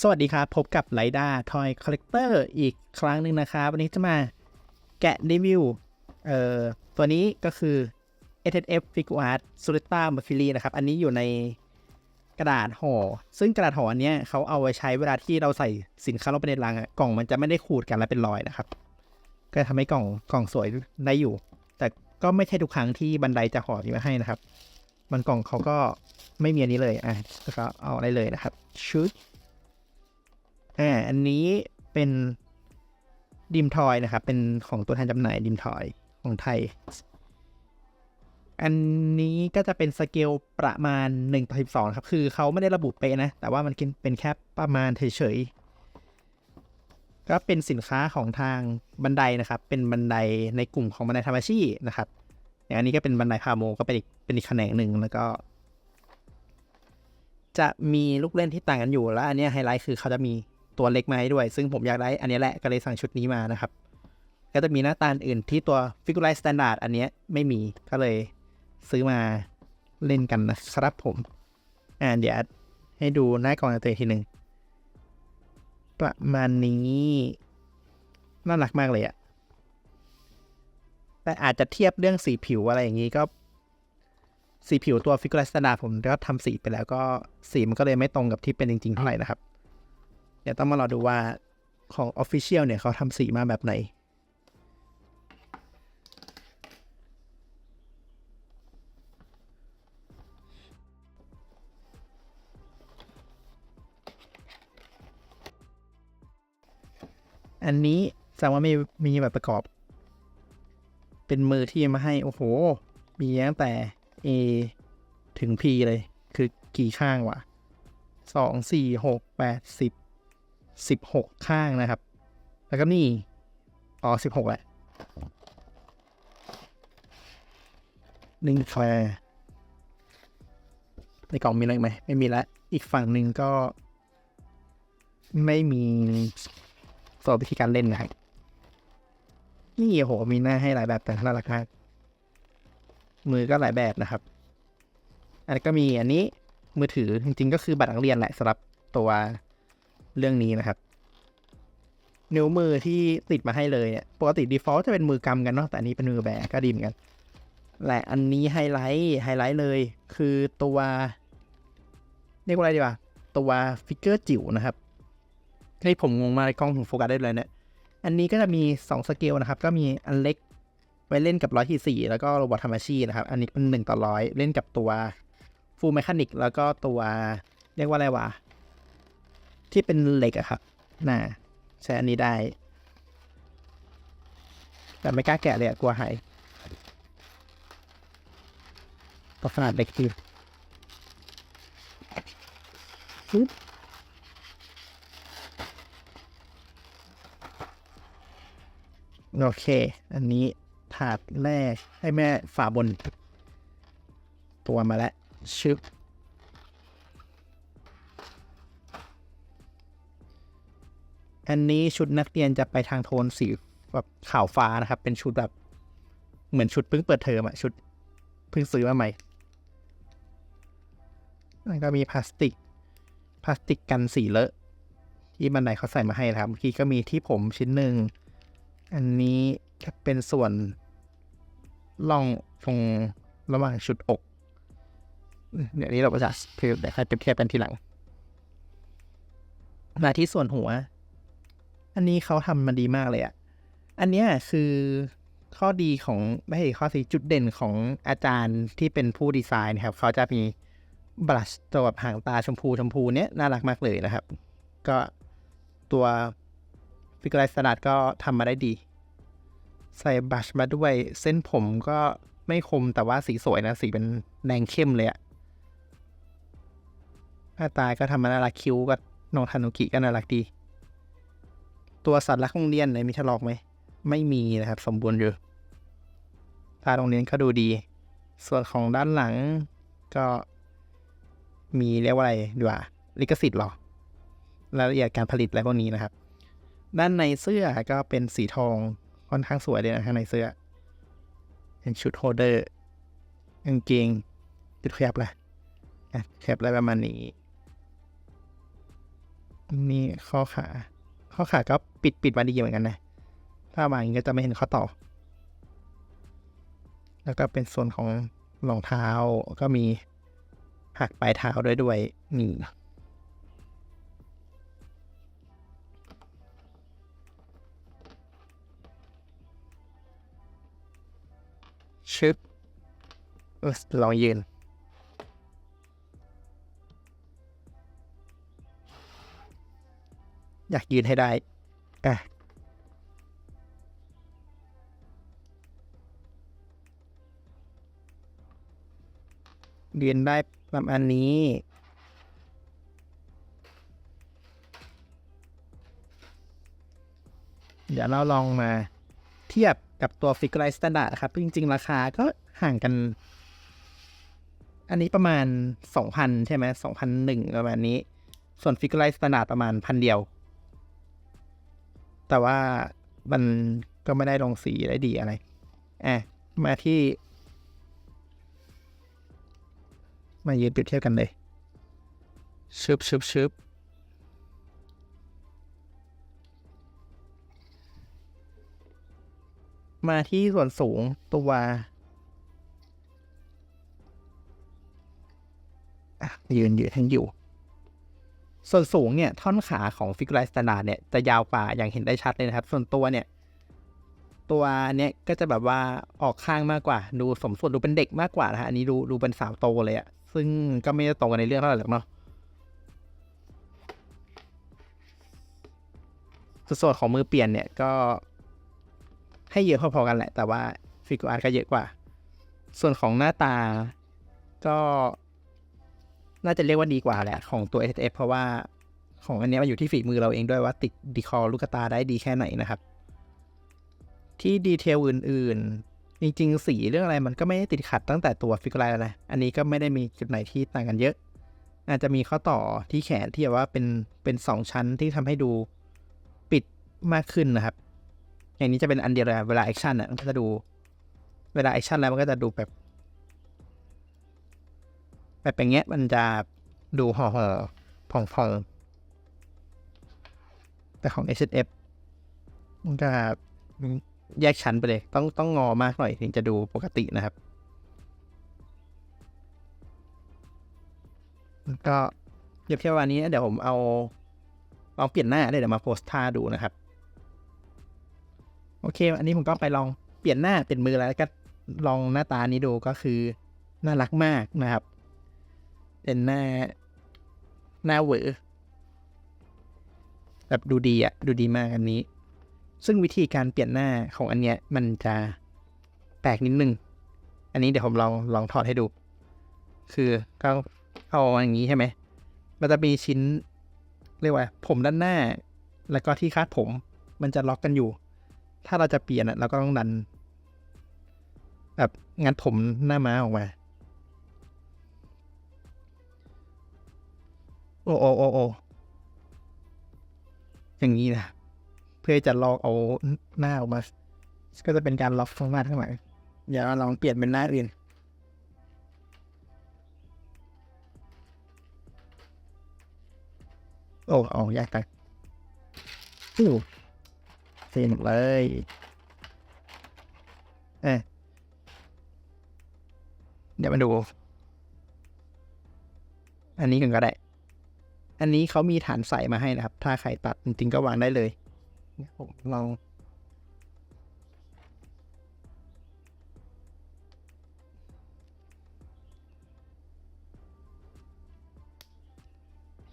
สวัสดีครับ พบกับไลด้าทอยคอลเลกเตอร์อีกครั้งหนึ่งนะครับ วันนี้จะมาแกะรีวิวเอ่อตัวนี้ก็คือ s f Figure Art s u l i t a m a f i l i นะครับ อันนี้อยู่ในกระดาษห่อ ซึ่งกระดาษห่ออันเนี้ยเขาเอาไว้ใช้เวลาที่เราใส่สินค้าลงไปในลังอะกล่องมันจะไม่ได้ขูดกันแล้วเป็นรอยนะครับ ก็ทำให้กล่องกล่องสวยได้อยู่ แต่ก็ไม่ใช่ทุกครั้งที่บันไดจะห่อมาให้นะครับ มันกล่องเขาก็ไม่มีอันนี้เลยอะก็เอาได้เลยนะครับชุด อ่าอันนี้เป็นดิมทอยนะครับ เป็นของตัวแทนจำหน่ายดิมทอยของไทย อันนี้ก็จะเป็นสเกลประมาณ1ต่อ12 ครับ คือเขาไม่ได้ระบุเป๊ะนะ แต่ว่ามันเป็นแค่ประมาณเฉยๆ ก็เป็นสินค้าของทางบันไดนะครับ เป็นบันไดในกลุ่มของบันไดธรรมชีนะครับ อย่างอันนี้ก็เป็นบันไดพาโมก็เป็นอีกเป็นอีกแขนงหนึ่งแล้วก็ จะมีลูกเล่นที่ต่างกันอยู่แล้ว อันนี้ไฮไลท์คือเขาจะมี ตัวเล็กมาให้ด้วย ซึ่งผมอยากได้อันนี้แหละก็เลยสั่งชุดนี้มานะครับ ก็จะมีหน้าตาอื่นที่ตัว Figure Standard อันนี้ไม่มีก็เลยซื้อมาเล่นกันนะครับผม อ่าเดี๋ยวให้ดูหน้ากล่องตัวเองทีหนึ่งประมาณนี้น่ารักมากเลยอะแต่อาจจะเทียบเรื่องสีผิวอะไรอย่างนี้ก็สีผิวตัว Figure Standard ผมก็ทำสีไปแล้วก็สีมันก็เลยไม่ตรงกับที่เป็นจริงๆเท่าไหร่นะครับ เดี๋ยวต้องมารอดูว่าของ Official เนี่ยเขาทำสีมาแบบไหน อันนี้แสดงว่ามีมีแบบประกอบ เป็นมือที่มาให้ โอ้โห มีตั้งแต่ A ถึง P เลย คือกี่ข้างวะสองสี่หกแปดสิบ สิบหกข้างนะครับ แล้วก็นี่ อ๋อสิบหกแหละหนึ่งแคลร์ในกล่องมีอะไรไหม ไม่มีแล้วอีกฝั่งหนึ่งก็ ไม่มีสอนวิธีการเล่นนะครับนี่โอ้โหมีหน้าให้หลายแบบแต่น่ารักมากมือก็หลายแบบนะครับ อันนี้ก็มีอันนี้มือถือจริงๆ ก็คือบัตรนักเรียนแหละสำหรับตัว เรื่องนี้นะครับ นิ้วมือที่ติดมาให้เลยเนี่ยปกติ default จะเป็นมือกำกันเนาะแต่อันนี้เป็นมือแบกก็ดีเหมือนกันและอันนี้ไฮไลท์ไฮไลท์เลย คือตัวเรียกว่าอะไรดีวะตัวฟิกเกอร์จิ๋วนะครับที่ผมงงมากในกล้องถึงโฟกัสได้เลยเนี่ยอันนี้ก็จะมี 2 สเกลนะครับ ก็มีอันเล็กไว้เล่นกับร้อยที่สี่แล้วก็โรบอทธรรมชีนะครับ อันนี้เป็นหนึ่งต่อร้อยเล่นกับตัวฟูลแมคานิกแล้วก็ตัวเรียกว่าอะไรวะ ที่เป็นเหล็กอะครับน่าใช้อันนี้ได้ แต่ไม่กล้าแกะเลยอะกลัวหายตัวขนาดเล็กที่ปึ๊บโอเค อันนี้ถาดแรกให้แม่ฝาบน ตัวมาแล้วชึบ อันนี้ชุดนักเรียนจะไปทางโทนสีแบบขาวฟ้านะครับ เป็นชุดแบบเหมือนชุดเพิ่งเปิดเทอมอะชุดเพิ่งซื้อมาใหม่แล้วก็มีพลาสติกพลาสติกกันสีเลอะ ที่บันไดเขาใส่มาให้นะครับเมื่อกี้ก็มีที่ผมชิ้นหนึ่ง อันนี้จะเป็นส่วนล่องตรงระหว่างชุดอกเดี๋ยวนี้เราก็จะเทียบแต่ให้เปรียบเทียบกันทีหลัง มาที่ส่วนหัว อันนี้เขาทำมาดีมากเลยอะอันเนี้ยคือข้อดีของไม่ใช่ข้อสีจุดเด่นของอาจารย์ที่เป็นผู้ดีไซน์นะครับ เขาจะมีบลัชตัวแบบหางตาชมพูชมพูเนี้ยน่ารักมากเลยนะครับ ก็ตัวฟิกไลสลัดก็ทำมาได้ดี ใส่บลัชมาด้วย เส้นผมก็ไม่คมแต่ว่าสีสวยนะ สีเป็นแดงเข้มเลยอะหน้าตาก็ทำมาน่ารักคิ้วก็น้องทานุกิก็น่ารักดี ตัวสัตว์รักโรงเรียนเลยมีถลอกไหม ไม่มีนะครับ สมบูรณ์อยู่ตาโรงเรียนก็ดูดี ส่วนของด้านหลังก็มีเรียกว่าอะไรดีว่าลิขสิทธิ์หรอรายละเอียดการผลิตอะไรพวกนี้นะครับ ด้านในเสื้อก็เป็นสีทองค่อนข้างสวยเลยนะข้างในเสื้อ เป็นชุดโฮเดอร์กางเกงจุดแคบละแคบอะไรประมาณนี้ นี่ข้อขา ข้อขาก็ปิดปิดมาดีเหมือนกันนะ ถ้ามาอย่างนี้ก็จะไม่เห็นข้อต่อ แล้วก็เป็นส่วนของรองเท้าก็มีหักปลายเท้าด้วยด้วยนี่ชึบเออลองยืน อยากยืนให้ได้ อะ ยืนได้ประมาณนี้เดี๋ยวเราลองมาเทียบกับตัว f i g u r e Standard นะครับ จริง ๆ ราคาก็ห่างกัน อันนี้ประมาณ 2,000 ใช่ไหม2,001 ประมาณนี้ ส่วน f i g u r e Standard ประมาณพันเดียว แต่ว่ามันก็ไม่ได้ลงสีได้ดีอะไรอะมาที่ มายืนเปรียบเทียบกันเลยชึบชึบชึบมาที่ส่วนสูงตัวอะยืนยืนทั้งอยู่ ส่วนสูงเนี่ยท่อนขาของฟิกไลสตนาร์เนี่ยจะยาวกว่าอย่างเห็นได้ชัดเลยนะครับ ส่วนตัวเนี่ย ตัวเนี้ยก็จะแบบว่าออกข้างมากกว่า ดูสมส่วนดูเป็นเด็กมากกว่านะฮะอันนี้ดูดูเป็นสาวโตเลยอะซึ่งก็ไม่ได้ตรงกันในเรื่องเท่าไหร่หรอกเนาะส่วนของมือเปลี่ยนเนี่ยก็ให้เยอะพอๆกันแหละ แต่ว่าฟิกอาร์ก็เยอะกว่า ส่วนของหน้าตาก็ น่าจะเรียกว่าดีกว่าแหละของตัว s f เพราะว่าของอันนี้มันอยู่ที่ฝีมือเราเองด้วยว่าติดดีคอลูกตาได้ดีแค่ไหนนะครับ ที่ดีเทลอื่น ๆ จริง ๆ สีเรื่องอะไรมันก็ไม่ได้ติดขัดตั้งแต่ตัวฟิกไลน์แล้วนะอันนี้ก็ไม่ได้มีจุดไหนที่ต่างกันเยอะ อาจจะมีข้อต่อที่แขนที่แบบว่าเป็นเป็นสองชั้นที่ทำให้ดูปิดมากขึ้นนะครับ อย่างนี้จะเป็นอันเดียวเลยเวลาแอคชั่นอะมันก็จะดูเวลาแอคชั่นแล้วมันก็จะดูแบบ แบบอย่างเงี้ยมันจะดูห่อห่อพองพองๆแต่ของ H&F มันก็แยกชั้นไปเลย ต้องต้องงอมากหน่อยถึงจะดูปกตินะครับ ก็เทียบเทียบวันนี้เดี๋ยวผมเอาลองเปลี่ยนหน้าเลยเดี๋ยวมาโพสท่าดูนะครับ โอเค อันนี้ผมก็ไปลองเปลี่ยนหน้าเป็นมือแล้วก็ลองหน้าตานี้ดูก็คือน่ารักมากนะครับ เป็นหน้า หน้าเวอแบบดูดีอะดูดีมากอันนี้ ซึ่งวิธีการเปลี่ยนหน้าของอันเนี้ยมันจะแปลกนิดนึง อันนี้เดี๋ยวผมลองลองถอดให้ดู คือก็เอาอย่างนี้ใช่ไหมมันจะมีชิ้น เรียกว่า ผมด้านหน้า แล้วก็ที่คาดผม มันจะล็อกกันอยู่ ถ้าเราจะเปลี่ยนอะเราก็ต้องดัน แบบงัดผมหน้าม้าออกมา โอ้โอ้โอ้โอ้อย่างนี้นะเพื่อจะลอกเอาหน้าออกมา ก็จะเป็นการล็อกข้างหน้าข้างหลังอย่าเราลองเปลี่ยนเป็นหน้าอื่นโอ้เอายากจังอู้เซ็นเลยเอะเดี๋ยวมาดู อันนี้กันก็ได้ อันนี้เขามีฐานใส่มาให้นะครับ ถ้าใครตัดจริงๆก็วางได้เลยผมลอง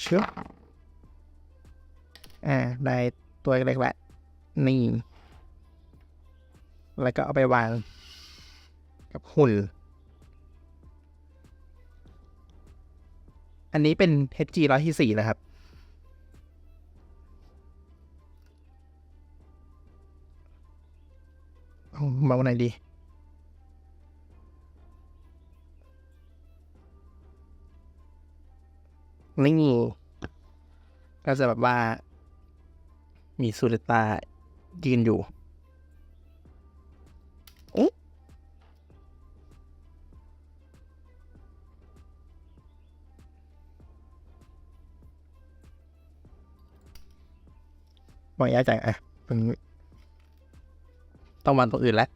เชื่ออ่า ได้ตัวเล็กๆแหละนี่ แล้วก็เอาไปวาง กับหุ่น อันนี้เป็น HG ร้อยที่สี่นะครับเอามาวันไหนดี นี่ก็จะแบบว่า มีซูเลตายืนอยู่ มองยากจังอะมันต้องวันตัวอื่นแล้ว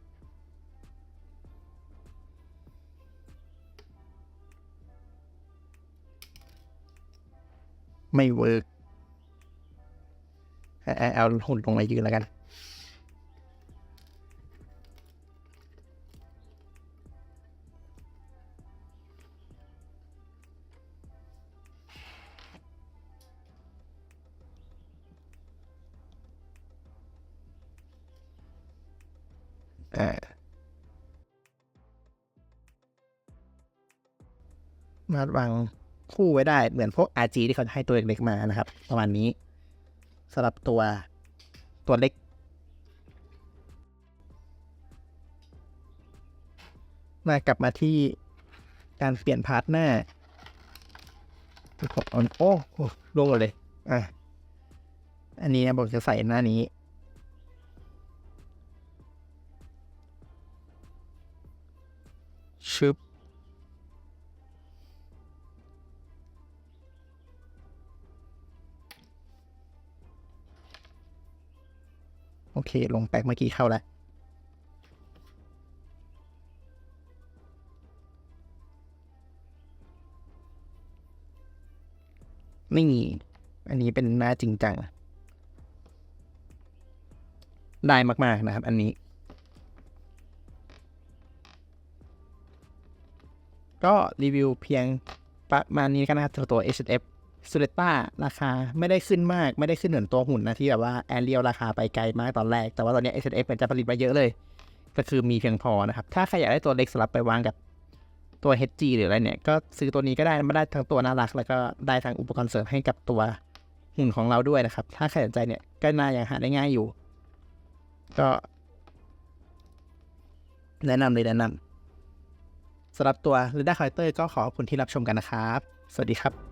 ไม่เวิร์กเอาเอาเอาหุ่นลงมายืนแล้วกัน อ่ามาดวางคู่ไว้ได้เหมือนพวก RG ที่เขาให้ตัวเล็กๆมานะครับ ประมาณนี้สำหรับตัวตัวเล็ก มากลับมาที่การเปลี่ยนพาร์ทหน้าผมโอ้โหลงเลย อะ อันนี้นะผมจะใส่หน้านี้ ชึบโอเค ลงแปกเมื่อกี้เข้าแล้วไม่มี อันนี้เป็นหน้าจริงจัง ได้มาก ๆ นะครับ อันนี้ ก็รีวิวเพียงประมาณนี้กันนะครับสำหรับตัว H&F ซูเลต้าราคาไม่ได้ขึ้นมากไม่ได้ขึ้นเหมือนตัวหุ่นนะที่แบบว่าแอนเรียลราคาไปไกลมากตอนแรก แต่ว่าตอนนี้ H&F มันจะผลิตมาเยอะเลย ก็คือมีเพียงพอนะครับ ถ้าใครอยากได้ตัวเล็กสลับไปวางกับตัว HG หรืออะไรเนี่ย ก็ซื้อตัวนี้ก็ได้มาได้ทั้งตัวน่ารัก แล้วก็ได้ทั้งอุปกรณ์เสริมให้กับตัวหุ่นของเราด้วยนะครับ ถ้าใครสนใจเนี่ยก็น่าอยังหาได้ง่ายอยู่ ก็ แนะนำเลยแนะนำ สำหรับตัว r e d a r Character ก็ขอขอบคุณที่รับชมกันนะครับ สวัสดีครับ